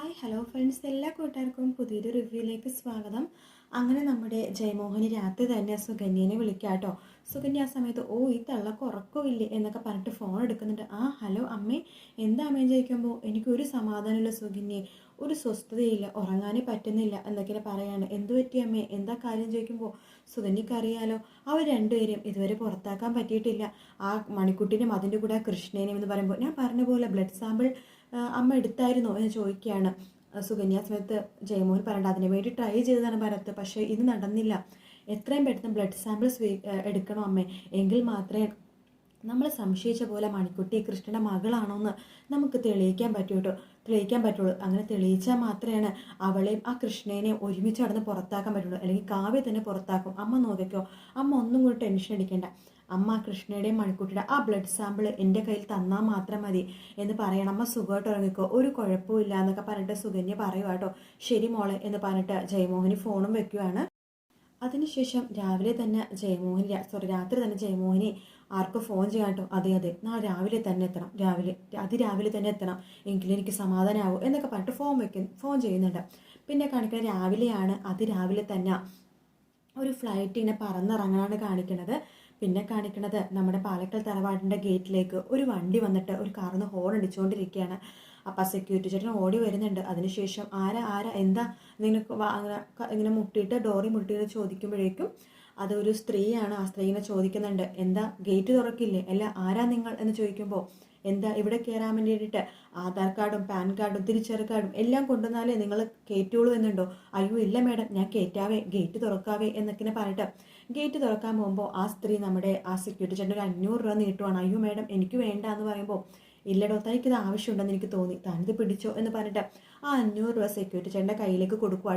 Hi hello friends. എല്ലാ കൂട്ടുകാർക്കും പുതിയൊരു റിവ്യൂയിലേക്ക് സ്വാഗതം. അങ്ങനെ നമ്മുടെ ജയമോഹന് രാത്രി തന്നെ സുകന്യനെ വിളിക്കാം കേട്ടോ സുകന്യ ആ സമയത്ത് ഓ ഈ തള്ളക്ക് ഉറക്കമില്ലേ എന്നൊക്കെ പറഞ്ഞിട്ട് ഫോൺ എടുക്കുന്നുണ്ട്. ആ ഹലോ അമ്മേ. എന്താ അമ്മേ? ചോദിക്കുമ്പോൾ എനിക്കൊരു സമാധാനമില്ല സുകന്യെ. ഒരു സ്വസ്ഥതയില്ല. ഉറങ്ങാനേ പറ്റുന്നില്ല എന്നൊക്കെ പറയാണ്. എന്തു പറ്റി അമ്മേ? എന്താ കാര്യം? ചോദിക്കുമ്പോൾ സുഗന്യക്കറിയാലോ അവർ രണ്ടുപേരും ഇതുവരെ പുറത്താക്കാൻ പറ്റിയിട്ടില്ല. ആ മണിക്കുട്ടിനും അതിന്റെ കൂടെ കൃഷ്ണേനും എന്ന് പറയുമ്പോൾ ഞാൻ പറഞ്ഞ പോലെ ബ്ലഡ് സാമ്പിൾ അമ്മ എടുത്തായിരുന്നോ എന്ന് ചോദിക്കുകയാണ്. സുകന്യ സമയത്ത് ജയമോഹൻ പറയേണ്ട അതിനു വേണ്ടി ട്രൈ ചെയ്തതാണ് ഭരത് പക്ഷേ ഇത് നടന്നില്ല. എത്രയും പെട്ടെന്ന് ബ്ലഡ് സാമ്പിൾസ് സ്വീ എടുക്കണം അമ്മേ. എങ്കിൽ മാത്രമേ നമ്മൾ സംശയിച്ച പോലെ മണിക്കുട്ടി കൃഷ്ണന്റെ മകളാണോ എന്ന് നമുക്ക് തെളിയിക്കാൻ പറ്റൂട്ടോ. തെളിയിക്കാൻ പറ്റുള്ളൂ. അങ്ങനെ തെളിയിച്ചാൽ മാത്രമാണ് അവളെയും ആ കൃഷ്ണനെയും ഒരുമിച്ച് നടന്ന് പുറത്താക്കാൻ പറ്റുള്ളൂ. അല്ലെങ്കിൽ കാവ്യ തന്നെ പുറത്താക്കും. അമ്മ നോക്കിക്കോ അമ്മ ഒന്നും കൂടി ടെൻഷൻ അടിക്കേണ്ട. അമ്മ കൃഷ്ണയുടെയും മണിക്കുട്ടിയുടെ ആ ബ്ലഡ് സാമ്പിൾ എന്റെ കയ്യിൽ തന്നാൽ മാത്രം മതി എന്ന് പറയണം. അമ്മ സുഖമായിട്ട് ഉറങ്ങിക്കോ. ഒരു കുഴപ്പമില്ല എന്നൊക്കെ പറഞ്ഞിട്ട് സുകന്യ പറയുക കേട്ടോ. ശരി മോളെ എന്ന് പറഞ്ഞിട്ട് ജയമോഹനി ഫോണും വെക്കുകയാണ് അതിനുശേഷം രാവിലെ തന്നെ ജയമോഹിനി സോറി രാത്രി തന്നെ ജയമോഹിനി ആർക്ക് ഫോൺ ചെയ്യാം കേട്ടോ. അതെ അതെ. നാളെ രാവിലെ തന്നെ എത്തണം. രാവിലെ അതിരാവിലെ തന്നെ എത്തണം. എങ്കിലും എനിക്ക് സമാധാനമാവും എന്നൊക്കെ പറഞ്ഞിട്ട് ഫോൺ വെക്കും ഫോൺ ചെയ്യുന്നുണ്ട്. പിന്നെ കാണിക്കുന്നത് രാവിലെയാണ് അതിരാവിലെ തന്നെ ഒരു ഫ്ലൈറ്റ് ഇങ്ങനെ പറന്നിറങ്ങാനാണ് കാണിക്കുന്നത് പിന്നെ കാണിക്കുന്നത് നമ്മുടെ പാലക്കൽ തറവാടിന്റെ ഗേറ്റിലേക്ക് ഒരു വണ്ടി വന്നിട്ട് ഒരു കാറിന്ന് ഹോൺ അടിച്ചുകൊണ്ടിരിക്കുകയാണ് അപ്പം സെക്യൂരിറ്റി ചേട്ടൻ ഓടി വരുന്നുണ്ട്. അതിനുശേഷം ആരാ ആരാ എന്താ? ഇങ്ങനെ ഇങ്ങനെ മുട്ടിയിട്ട് ഡോറി മുട്ടിയിട്ട് ചോദിക്കുമ്പോഴേക്കും അതൊരു സ്ത്രീയാണ് ആ സ്ത്രീ ഇങ്ങനെ ചോദിക്കുന്നുണ്ട്. എന്താ ഗേറ്റ് തുറക്കില്ലേ? അല്ല ആരാ നിങ്ങൾ എന്ന് ചോദിക്കുമ്പോൾ എന്താ ഇവിടെ കയറാൻ വേണ്ടിയിട്ട് ആധാർ കാർഡും പാൻ കാർഡും തിരിച്ചറി കാർഡും എല്ലാം കൊണ്ടുവന്നാലേ നിങ്ങൾ കയറ്റുള്ളൂ എന്നുണ്ടോ? അയ്യോ ഇല്ല മേഡം ഞാൻ കയറ്റാവേ ഗേറ്റ് തുറക്കാവേ എന്നൊക്കെ പറഞ്ഞിട്ട് ഗേറ്റ് തുറക്കാൻ പോകുമ്പോൾ ആ സ്ത്രീ നമ്മുടെ ആ സെക്യൂരിറ്റി ചേട്ടൻ ഒരു അഞ്ഞൂറ് രൂപ നീട്ടുവാണ്. അയ്യോ മേഡം എനിക്ക് വേണ്ട എന്ന് പറയുമ്പോൾ ഇല്ലടോ തനിക്കിത് ആവശ്യമുണ്ടെന്ന് എനിക്ക് തോന്നി. താനിത് പിടിച്ചോ എന്ന് പറഞ്ഞിട്ട് ആ അഞ്ഞൂറ് രൂപ സെക്യൂരിറ്റി ചേട്ടന്റെ കയ്യിലേക്ക് കൊടുക്കുക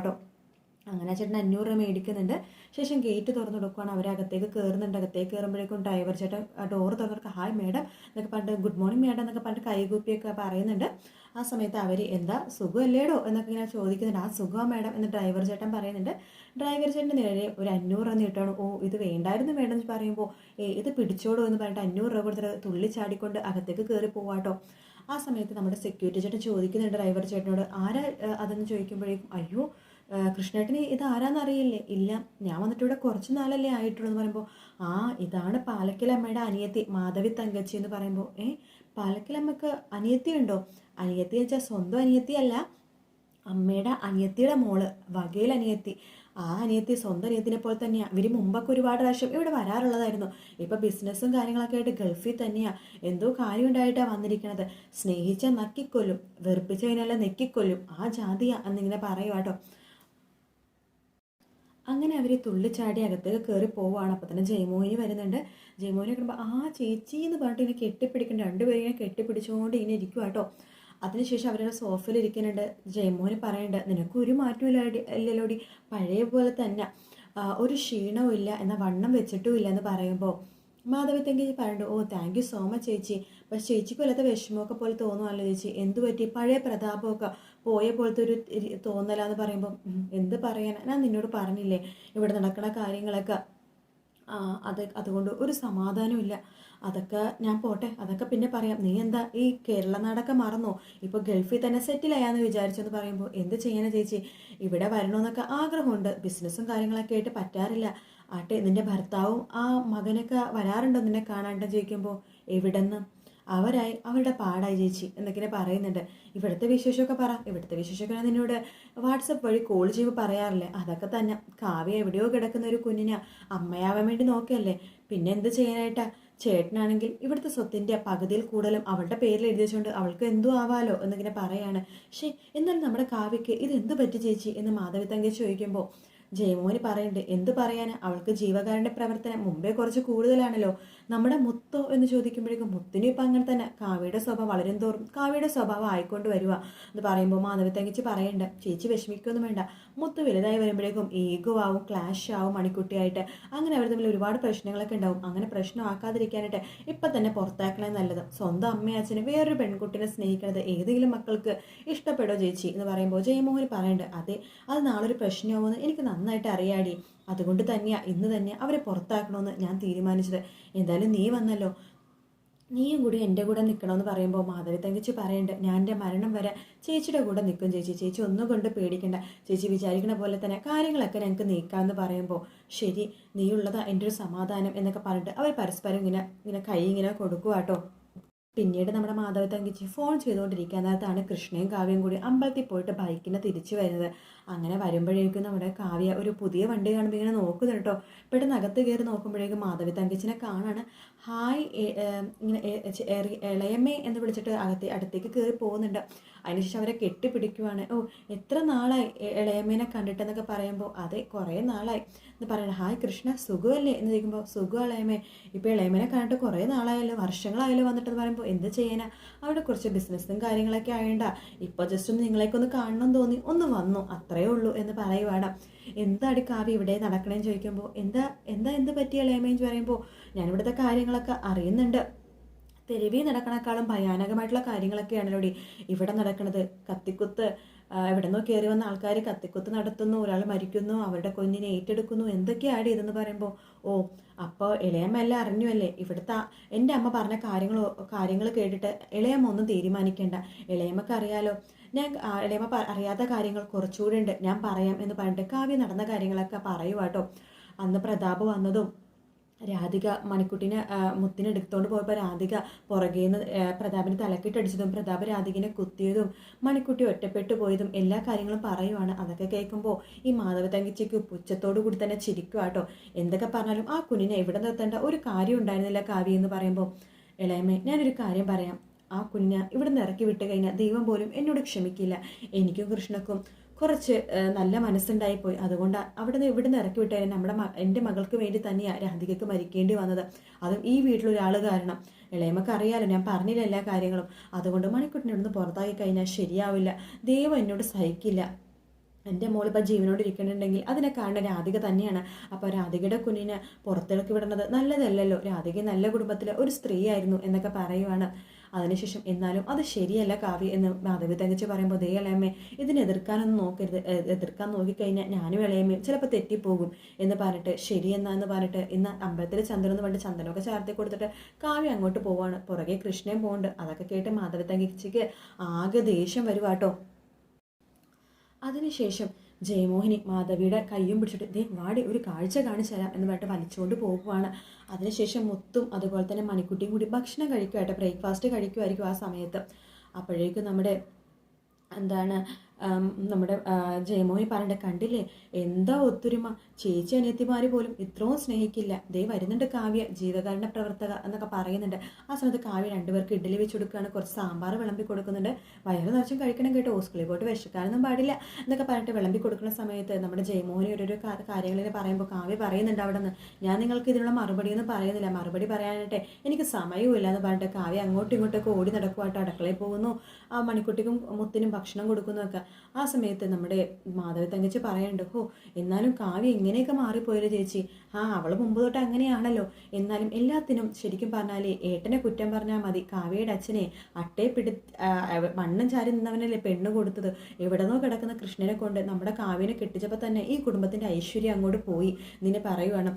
അങ്ങനെ ചേട്ടൻ അഞ്ഞൂറ് രൂപ മേടിക്കുന്നുണ്ട്. ശേഷം ഗേറ്റ് തുറന്നു കൊടുക്കുകയാണ് അവരകത്തേക്ക് കയറുന്നുണ്ട് അകത്തേക്ക് കയറുമ്പോഴേക്കും ഡ്രൈവർ ചേട്ടൻ ഡോർ തുറന്നിട്ട് ഹായ് മേഡം എന്നൊക്കെ പറഞ്ഞിട്ട് ഗുഡ് മോർണിംഗ് മേഡം എന്നൊക്കെ പറഞ്ഞിട്ട് കൈകൂപ്പിയൊക്കെ പറയുന്നുണ്ട്. ആ സമയത്ത് അവർ എന്താ സുഖമല്ലേടോ? എന്നൊക്കെ ഇങ്ങനെ ചോദിക്കുന്നുണ്ട്. ആ സുഖമാണ് മേഡം എന്ന് ഡ്രൈവർ ചേട്ടൻ പറയുന്നുണ്ട്. ഡ്രൈവർ ചേട്ടൻ നേരെ ഒരു അഞ്ഞൂറ് രൂപ നീട്ടാണ്. ഓ ഇത് വേണ്ടായിരുന്നു മേഡം എന്ന് പറയുമ്പോൾ ഏ ഇത് പിടിച്ചോടോ എന്ന് പറഞ്ഞിട്ട് അഞ്ഞൂറ് രൂപ കൊടുത്തിട്ട് തുള്ളി ചാടിക്കൊണ്ട് അകത്തേക്ക് കയറി പോവാട്ടോ ആ സമയത്ത് നമ്മുടെ സെക്യൂരിറ്റി ചേട്ടൻ ചോദിക്കുന്നുണ്ട് ഡ്രൈവർ ചേട്ടനോട്. ആരാ അതെന്ന് ചോദിക്കുമ്പോഴേക്കും അയ്യോ കൃഷ്ണേട്ടന് ഇത് ആരാന്നറിയില്ലേ ഇല്ല ഞാൻ വന്നിട്ട് ഇവിടെ കുറച്ച് നാളല്ലേ ആയിട്ടുള്ളൂ എന്ന് പറയുമ്പോൾ ആ ഇതാണ് പാലക്കലമ്മയുടെ അനിയത്തി മാധവി തങ്കച്ചി എന്ന് പറയുമ്പോൾ ഏ പാലക്കലമ്മക്ക് അനിയത്തി ഉണ്ടോ അനിയത്തി വെച്ചാൽ സ്വന്തം അനിയത്തി അല്ല അമ്മയുടെ അനിയത്തിയുടെ മോൾ വകയിൽ അനിയത്തി. ആ അനിയത്തി സ്വന്തം അനിയത്തിനെ പോലെ തന്നെയാണ് ഇവർ മുമ്പൊക്കെ ഒരുപാട് പ്രാവശ്യം ഇവിടെ വരാറുള്ളതായിരുന്നു. ഇപ്പം ബിസിനസ്സും കാര്യങ്ങളൊക്കെ ആയിട്ട് ഗൾഫിൽ തന്നെയാണ് എന്തോ കാര്യം ഉണ്ടായിട്ടാണ് വന്നിരിക്കുന്നത് സ്നേഹിച്ച നക്കിക്കൊല്ലും വെറുപ്പിച്ച കഴിഞ്ഞാൽ നെക്കിക്കൊല്ലും. ആ ജാതിയാ എന്നിങ്ങനെ പറയുക അങ്ങനെ അവർ തുള്ളിച്ചാടി അകത്തേക്ക് കയറി പോവുകയാണ് അപ്പോൾ തന്നെ ജയമോഹിനി വരുന്നുണ്ട്. ജയമോഹിനെ കിട്ടുമ്പോൾ ആ ചേച്ചി എന്ന് പറഞ്ഞിട്ട് ഇങ്ങനെ കെട്ടിപ്പിടിക്കേണ്ട. രണ്ടുപേരും ഇങ്ങനെ കെട്ടിപ്പിടിച്ചുകൊണ്ട് ഇങ്ങനെ ഇരിക്കുക കേട്ടോ. അതിനുശേഷം അവരുടെ സോഫയിൽ ഇരിക്കുന്നുണ്ട്. ജയമോഹന് പറയുന്നുണ്ട് നിനക്കൊരു മാറ്റവും ഇല്ലല്ലോടി പഴയ പോലെ തന്നെ ഒരു ക്ഷീണവും ഇല്ല. എന്നാൽ വണ്ണം വെച്ചിട്ടും ഇല്ല എന്ന് പറയുമ്പോൾ മാധവി തെങ്കി പറയുന്നുണ്ട് oh thank you so much ചേച്ചി. പക്ഷേ ചേച്ചിക്ക് വല്ലാത്ത വിഷമമൊക്കെ പോലെ തോന്നുമല്ലോ ചേച്ചി. എന്തു പറ്റി പഴയ പ്രതാപമൊക്കെ പോയ പോലത്തെ ഒരു തോന്നലാന്ന് പറയുമ്പം എന്ത് പറയാൻ ഞാൻ നിന്നോട് പറഞ്ഞില്ലേ ഇവിടെ നടക്കുന്ന കാര്യങ്ങളൊക്കെ. അത് അതുകൊണ്ട് ഒരു സമാധാനമില്ല അതൊക്കെ ഞാൻ പോട്ടെ അതൊക്കെ പിന്നെ പറയാം. നീ എന്താ ഈ കേരള നാടൊക്കെ മറന്നോ? ഇപ്പോൾ ഗൾഫിൽ തന്നെ സെറ്റിലായാന്ന് വിചാരിച്ചെന്ന് പറയുമ്പോൾ എന്ത് ചെയ്യാനാ ചേച്ചി? ഇവിടെ വരണമെന്നൊക്കെ ആഗ്രഹമുണ്ട്. ബിസിനസ്സും കാര്യങ്ങളൊക്കെ ആയിട്ട് പറ്റാറില്ല. ആട്ടെ നിന്റെ ഭർത്താവും ആ മകനൊക്കെ വരാറുണ്ടോ നിന്നെ കാണാണ്ട്? ചോദിക്കുമ്പോൾ എവിടെന്ന്? അവരായി അവരുടെ പാടായി ചേച്ചി എന്നൊക്കെ പറയുന്നുണ്ട്. ഇവിടുത്തെ വിശേഷമൊക്കെ പറ. ഇവിടുത്തെ വിശേഷമൊക്കെ ഞാൻ നിന്നോട് വാട്സപ്പ് വഴി കോൾ ചെയ്ത് പറയാറില്ലേ? അതൊക്കെ തന്നെ. കാവ്യ എവിടെയോ കിടക്കുന്ന ഒരു കുഞ്ഞിനെ. അമ്മയാവാൻ വേണ്ടി നോക്കിയല്ലേ? പിന്നെ എന്ത് ചെയ്യാനായിട്ടാ? ചേട്ടനാണെങ്കിൽ ഇവിടുത്തെ സ്വത്തിന്റെ പകുതിയിൽ കൂടുതലും അവളുടെ പേരിൽ എഴുതി വെച്ചുകൊണ്ട് അവൾക്ക് എന്തോ ആവാലോ എന്നിങ്ങനെ പറയാണ്. പക്ഷേ എന്നാലും നമ്മുടെ കാവ്യക്ക് ഇത് എന്ത് പറ്റി ചേച്ചി? എന്ന് മാധവി തങ്കി ചോദിക്കുമ്പോൾ ജയമോഹന് പറയുന്നുണ്ട്. എന്ത് പറയാൻ അവൾക്ക് ജീവകാരന്റെ പ്രവർത്തനം മുമ്പേ കുറച്ച് കൂടുതലാണല്ലോ. നമ്മുടെ മുത്തോ എന്ന് ചോദിക്കുമ്പോഴേക്കും മുത്തിനും ഇപ്പം അങ്ങനെ തന്നെ. കാവിയുടെ സ്വഭാവം വളരും തോറും കാവിയുടെ സ്വഭാവം ആയിക്കൊണ്ട് വരിക എന്ന് പറയുമ്പോൾ മാധവി തങ്ങിച്ച് പറയണ്ട. ചേച്ചി വിഷമിക്കൊന്നും വേണ്ട. മുത്ത് വലുതായി വരുമ്പോഴേക്കും ഈഗോ ആവും ക്ലാഷ് ആവും മണിക്കുട്ടിയായിട്ട്. അങ്ങനെ അവർ തമ്മിൽ ഒരുപാട് പ്രശ്നങ്ങളൊക്കെ ഉണ്ടാവും. അങ്ങനെ പ്രശ്നമാക്കാതിരിക്കാനായിട്ട് ഇപ്പം തന്നെ പുറത്താക്കണേ നല്ലത്. സ്വന്തം അമ്മയും അച്ഛന് വേറൊരു പെൺകുട്ടിനെ സ്നേഹിക്കുന്നത് ഏതെങ്കിലും മക്കൾക്ക് ഇഷ്ടപ്പെടോ ചേച്ചി എന്ന് പറയുമ്പോൾ ജയമോഹൻ പറയണ്ട് അതെ അത് നാളൊരു പ്രശ്നമാവുമെന്ന് എനിക്ക് നന്നായിട്ട് അറിയാടി. അതുകൊണ്ട് തന്നെയാണ് ഇന്ന് തന്നെ അവരെ പുറത്താക്കണമെന്ന് ഞാൻ തീരുമാനിച്ചത്. എന്തായാലും നീ വന്നല്ലോ. നീയും കൂടി എന്റെ കൂടെ നിൽക്കണമെന്ന് പറയുമ്പോൾ മാധവി തങ്കച്ചി പറയണ്ട ഞാൻ എന്റെ മരണം വരെ ചേച്ചിയുടെ കൂടെ നിൽക്കും ചേച്ചി. ചേച്ചി ഒന്നും കൊണ്ട് പേടിക്കണ്ട. ചേച്ചി വിചാരിക്കുന്ന പോലെ തന്നെ കാര്യങ്ങളൊക്കെ ഞങ്ങൾക്ക് നീക്കാമെന്ന് പറയുമ്പോൾ ശരി നീയുള്ളതാ എന്റെ ഒരു സമാധാനം എന്നൊക്കെ പറഞ്ഞിട്ട് അവർ പരസ്പരം ഇങ്ങനെ ഇങ്ങനെ കൈ ഇങ്ങനെ കൊടുക്കുക കേട്ടോ പിന്നീട് നമ്മുടെ മാധവ തങ്കിച്ച് ഫോൺ ചെയ്തുകൊണ്ടിരിക്കാൻ നേരത്താണ് കൃഷ്ണയും കാവ്യം കൂടി അമ്പലത്തിൽ പോയിട്ട് ബൈക്കിനെ തിരിച്ചു വരുന്നത്. അങ്ങനെ വരുമ്പോഴേക്കും നമ്മുടെ കാവ്യ ഒരു പുതിയ വണ്ടി കാണുമ്പോൾ ഇങ്ങനെ നോക്കുന്നു കേട്ടോ. പെട്ടെന്ന് അകത്ത് കയറി നോക്കുമ്പോഴേക്കും മാധവി തങ്കച്ചിനെ കാണാണ്. ഹായ് ഇങ്ങനെ ഇളയമ്മേ എന്ന് വിളിച്ചിട്ട് അകത്തെ അടുത്തേക്ക് കയറി പോകുന്നുണ്ട്. അതിനുശേഷം അവരെ കെട്ടിപ്പിടിക്കുവാണ്. ഓ എത്ര നാളായി ഇളയമ്മേനെ കണ്ടിട്ടെന്നൊക്കെ പറയുമ്പോൾ അതെ കുറേ നാളായി. എന്ന് പറയണം. ഹായ് കൃഷ്ണ സുഖമല്ലേ? എന്ന് ചോദിക്കുമ്പോൾ സുഖം ഇളയമ്മേ ഇപ്പോൾ ഇളയമ്മേനെ കണ്ടിട്ട് കുറേ നാളായല്ലോ വർഷങ്ങളായല്ലോ വന്നിട്ടെന്ന് പറയുമ്പോൾ എന്ത് ചെയ്യാനാ? അവിടെ കുറച്ച് ബിസിനസ്സും കാര്യങ്ങളൊക്കെ ആയണ്ട. ഇപ്പോൾ ജസ്റ്റ് ഒന്ന് നിങ്ങളെയൊക്കെ ഒന്ന് കാണണം തോന്നി. ഒന്ന് വന്നു അത്രയേ ഉള്ളൂ എന്ന് പറയുവാണ്. എന്താടി കാവ്യ ഇവിടെ നടക്കണേന്ന് ചോദിക്കുമ്പോൾ എന്താ എന്താ എന്ത് പറ്റിയ ലേമേന്ന് പറയുമ്പോൾ ഞാനിവിടുത്തെ കാര്യങ്ങളൊക്കെ അറിയുന്നുണ്ട്. തെരുവിൽ നടക്കണേക്കാളും ഭയാനകമായിട്ടുള്ള കാര്യങ്ങളൊക്കെയാണല്ലോ ഇവിടെ നടക്കുന്നത് കത്തിക്കുത്ത് എവിടെ നിന്നോ കയറി വന്ന ആൾക്കാർ കത്തിക്കുത്ത് നടത്തുന്നു ഒരാൾ മരിക്കുന്നു അവരുടെ കുഞ്ഞിനെ ഏറ്റെടുക്കുന്നു എന്തൊക്കെയാണ് ഇതെന്ന് പറയുമ്പോൾ ഓ അപ്പോൾ ഇളയമ്മ എല്ലാം അറിഞ്ഞുവല്ലേ? ഇവിടുത്തെ എന്റെ അമ്മ പറഞ്ഞ കാര്യങ്ങൾ കാര്യങ്ങൾ കേട്ടിട്ട് ഇളയമ്മ ഒന്നും തീരുമാനിക്കേണ്ട. ഇളയമ്മക്ക് അറിയാലോ ഞാൻ ഇളയമ്മ അറിയാത്ത കാര്യങ്ങൾ കുറച്ചുകൂടി ഉണ്ട്. ഞാൻ പറയാം എന്ന് പറഞ്ഞിട്ട് കാവ്യ നടന്ന കാര്യങ്ങളൊക്കെ പറയുവാട്ടോ. അന്ന് പ്രതാപ് വന്നതും രാധിക മണിക്കുട്ടിനെ മുത്തിനെടുത്തോണ്ട് പോയപ്പോൾ രാധിക പുറകെ നിന്ന് പ്രതാപിന് തലക്കിട്ടടിച്ചതും പ്രതാപ് രാധികനെ കുത്തിയതും മണിക്കുട്ടി ഒറ്റപ്പെട്ടു പോയതും എല്ലാ കാര്യങ്ങളും പറയുവാണ്. അതൊക്കെ കേൾക്കുമ്പോൾ ഈ മാധവ തങ്കിച്ചയ്ക്ക് പുച്ഛത്തോടു കൂടി തന്നെ ചിരിക്കുക കേട്ടോ എന്തൊക്കെ പറഞ്ഞാലും ആ കുഞ്ഞിനെ എവിടെ നിർത്തേണ്ട? ഒരു കാര്യം ഉണ്ടായിരുന്നില്ല കാവ്യ എന്ന് പറയുമ്പോൾ ഇളയമേ ഞാനൊരു കാര്യം പറയാം. ആ കുഞ്ഞ് ഇവിടെ നിന്ന് ഇറക്കി വിട്ട് കഴിഞ്ഞാൽ ദൈവം പോലും എന്നോട് ക്ഷമിക്കില്ല. എനിക്കും കൃഷ്ണക്കും കുറച്ച് നല്ല മനസ്സുണ്ടായി പോയി. അതുകൊണ്ട് അവിടെ നിന്ന് ഇവിടെ നിന്ന് ഇറക്കി വിട്ടേ നമ്മുടെ എന്റെ മകൾക്ക് വേണ്ടി തന്നെയാണ് രാധികയ്ക്ക് മരിക്കേണ്ടി വന്നത്. അതും ഈ വീട്ടിലൊരാൾ കാരണം. ഇളയമ്മക്ക് അറിയാലോ ഞാൻ പറഞ്ഞില്ല എല്ലാ കാര്യങ്ങളും. അതുകൊണ്ട് മണിക്കുട്ടിനെ ഇവിടുന്ന് പുറത്താക്കി കഴിഞ്ഞാൽ ശരിയാവില്ല. ദൈവം എന്നോട് സഹിക്കില്ല. എന്റെ മോളിപ്പോൾ ജീവനോട് ഇരിക്കുന്നുണ്ടെങ്കിൽ അതിനെ കാണുന്ന രാധിക തന്നെയാണ്. അപ്പോൾ രാധികയുടെ കുഞ്ഞിനെ പുറത്തിറക്കി വിടുന്നത് നല്ലതല്ലല്ലോ. രാധിക നല്ല കുടുംബത്തിലെ ഒരു സ്ത്രീയായിരുന്നു എന്നൊക്കെ പറയുവാണ്. അതിനുശേഷം എന്നാലും അത് ശരിയല്ല കാവ്യ എന്ന് മാധവി തങ്കച്ച് പറയുമ്പോൾ ദേ ഇളയമ്മേ ഇതിനെ എതിർക്കാനൊന്നും നോക്കരുത്. എതിർക്കാൻ നോക്കിക്കഴിഞ്ഞാൽ ഞാനും ഇളയമ്മയും ചിലപ്പോൾ തെറ്റിപ്പോകും എന്ന് പറഞ്ഞിട്ട് ശരിയെന്നാന്ന് പറഞ്ഞിട്ട് ഇന്ന് അമ്പലത്തിൽ ചന്ദ്രൻ എന്ന് പറഞ്ഞിട്ട് ചന്ദനമൊക്കെ ചേർത്തി കൊടുത്തിട്ട് കാവ്യ അങ്ങോട്ട് പോവാണ്. പുറകെ കൃഷ്ണയും പോകുന്നുണ്ട് അതൊക്കെ കേട്ട് മാധവി തങ്കച്ചിക്ക് ആകെ ദേഷ്യം വരുവാട്ടോ അതിനുശേഷം ജയമോഹിനി മാധവിയുടെ കയ്യും പിടിച്ചിട്ട് ദേ വാടി ഒരു കാഴ്ച കാണിച്ചു തരാം എന്ന് പറഞ്ഞിട്ട് വലിച്ചുകൊണ്ട് പോകുവാണ് അതിനുശേഷം മുത്തും അതുപോലെ തന്നെ മണിക്കുട്ടിയും കൂടി ഭക്ഷണം കഴിക്കുമായിട്ട് ബ്രേക്ക്ഫാസ്റ്റ് കഴിക്കുമായിരിക്കും ആ സമയത്ത്. അപ്പോഴേക്കും നമ്മുടെ എന്താണ് നമ്മുടെ ജയമോഹി പറഞ്ഞ കണ്ടില്ലേ? എന്താ ഒത്തൊരുമ? ചേച്ചി അനിയത്തിമാർ പോലും ഇത്രയും സ്നേഹിക്കില്ല. ദേ വരുന്നുണ്ട് കാവ്യ ജീവകാരുണ്യ പ്രവർത്തക എന്നൊക്കെ പറയുന്നുണ്ട്. ആ സമയത്ത് കാവ്യ രണ്ടുപേർക്ക് ഇഡ്ഡലി വെച്ച് കൊടുക്കുകയാണ്. കുറച്ച് സാമ്പാർ വിളമ്പി കൊടുക്കുന്നുണ്ട്. വയറ് നിറച്ചും കഴിക്കണം കേട്ടോ. ഹോസ്പിറ്റലിൽ പോയിട്ട് വിശക്കാനൊന്നും പാടില്ല എന്നൊക്കെ പറഞ്ഞിട്ട് വിളമ്പി കൊടുക്കുന്ന സമയത്ത് നമ്മുടെ ജയമോഹനി ഓരോരോ കാര്യങ്ങളിൽ പറയുമ്പോൾ കാവ്യ പറയുന്നുണ്ട് അവിടെ നിന്ന് ഞാൻ നിങ്ങൾക്ക് ഇതിനുള്ള മറുപടിയൊന്നും പറയുന്നില്ല. മറുപടി പറയാനായിട്ട് എനിക്ക് സമയവും എന്ന് പറഞ്ഞിട്ട് കാവ്യ അങ്ങോട്ടും ഇങ്ങോട്ടൊക്കെ ഓടി നടക്കുമായിട്ട് അടുക്കളയിൽ പോകുന്നു. ആ മണിക്കുട്ടിക്കും മുത്തിനും ഭക്ഷണം കൊടുക്കുന്നു ഒക്കെ. ആ സമയത്ത് നമ്മുടെ മാധവി തങ്കച്ചി പറയണ്ട് ഹോ എന്നാലും കാവ്യ ഇങ്ങനെയൊക്കെ മാറിപ്പോയല്ലോ ചേച്ചി. ആ അവൾ മുമ്പ് തൊട്ട് അങ്ങനെയാണല്ലോ. എന്നാലും എല്ലാത്തിനും ശരിക്കും പറഞ്ഞാൽ ഏട്ടനെ കുറ്റം പറഞ്ഞാൽ മതി. കാവ്യയുടെ അച്ഛനെ അട്ടയെ പിടി മണ്ണും ചാരി നിന്നവനല്ലേ പെണ്ണ് കൊടുത്തത്. എവിടെന്നോ കിടക്കുന്ന കൃഷ്ണനെ കൊണ്ട് നമ്മുടെ കാവ്യനെ കെട്ടിച്ചപ്പോൾ തന്നെ ഈ കുടുംബത്തിന്റെ ഐശ്വര്യം അങ്ങോട്ട് പോയി. നിന്നെ പറയുവാണ്.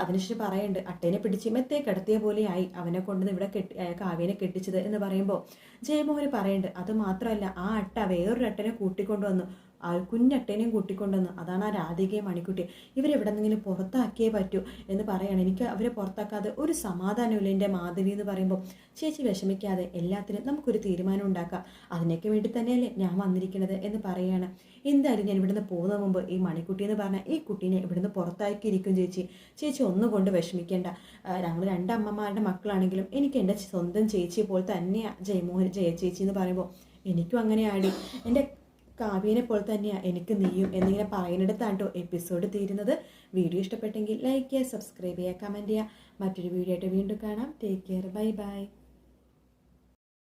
അതിനുശേഷം പറയുന്നുണ്ട് അട്ടേനെ പിടിച്ച് മെത്തേ കിടത്തിയ പോലെയായി അവനെ കൊണ്ടുവന്ന് ഇവിടെ കെട്ടി കാവ്യനെ കെട്ടിച്ചത് എന്ന് പറയുമ്പോൾ ജയമോഹൻ പറയുന്നുണ്ട് അത് മാത്രമല്ല ആ അട്ട വേറൊരു അട്ടനെ കൂട്ടിക്കൊണ്ടുവന്നു. ആ കുഞ്ഞട്ടേനെയും കൂട്ടിക്കൊണ്ടുവന്നു അതാണ് ആ രാധികയും മണിക്കുട്ടി. ഇവരെവിടെ നിന്നെങ്കിലും പുറത്താക്കിയേ പറ്റൂ എന്ന് പറയാണ്. എനിക്ക് അവരെ പുറത്താക്കാതെ ഒരു സമാധാനമില്ല എന്റെ മാധവി എന്ന് പറയുമ്പോൾ ചേച്ചി വിഷമിക്കാതെ എല്ലാത്തിനും നമുക്കൊരു തീരുമാനം ഉണ്ടാക്കാം. അതിനൊക്കെ വേണ്ടി തന്നെയല്ലേ ഞാൻ വന്നിരിക്കുന്നത് എന്ന് പറയാണ്. എന്തായാലും ഞാൻ ഇവിടുന്ന് പോകുന്ന മുമ്പ് ഈ മണിക്കുട്ടി എന്ന് പറഞ്ഞാൽ ഈ കുട്ടീനെ ഇവിടുന്ന് പുറത്താക്കിയിരിക്കും ചേച്ചി. ചേച്ചി ഒന്നുകൊണ്ട് വിഷമിക്കേണ്ട. ഞങ്ങൾ രണ്ടമ്മമാരുടെ മക്കളാണെങ്കിലും എനിക്ക് എന്റെ സ്വന്തം ചേച്ചിയെ പോലെ തന്നെയാണ് ജയമോഹൻ ജയ ചേച്ചി എന്ന് പറയുമ്പോൾ എനിക്കും അങ്ങനെ ആടി എന്റെ കാവ്യനെ പോലെ തന്നെയാണ് എനിക്ക് നീയും എന്നിങ്ങനെ പറയുന്നിടത്താണ് കേട്ടോ എപ്പിസോഡ് തീരുന്നത്. വീഡിയോ ഇഷ്ടപ്പെട്ടെങ്കിൽ ലൈക്ക് ചെയ്യുക സബ്സ്ക്രൈബ് ചെയ്യുക കമന്റ് ചെയ്യുക. മറ്റൊരു വീഡിയോ ആയിട്ട് വീണ്ടും കാണാം. Take care bye bye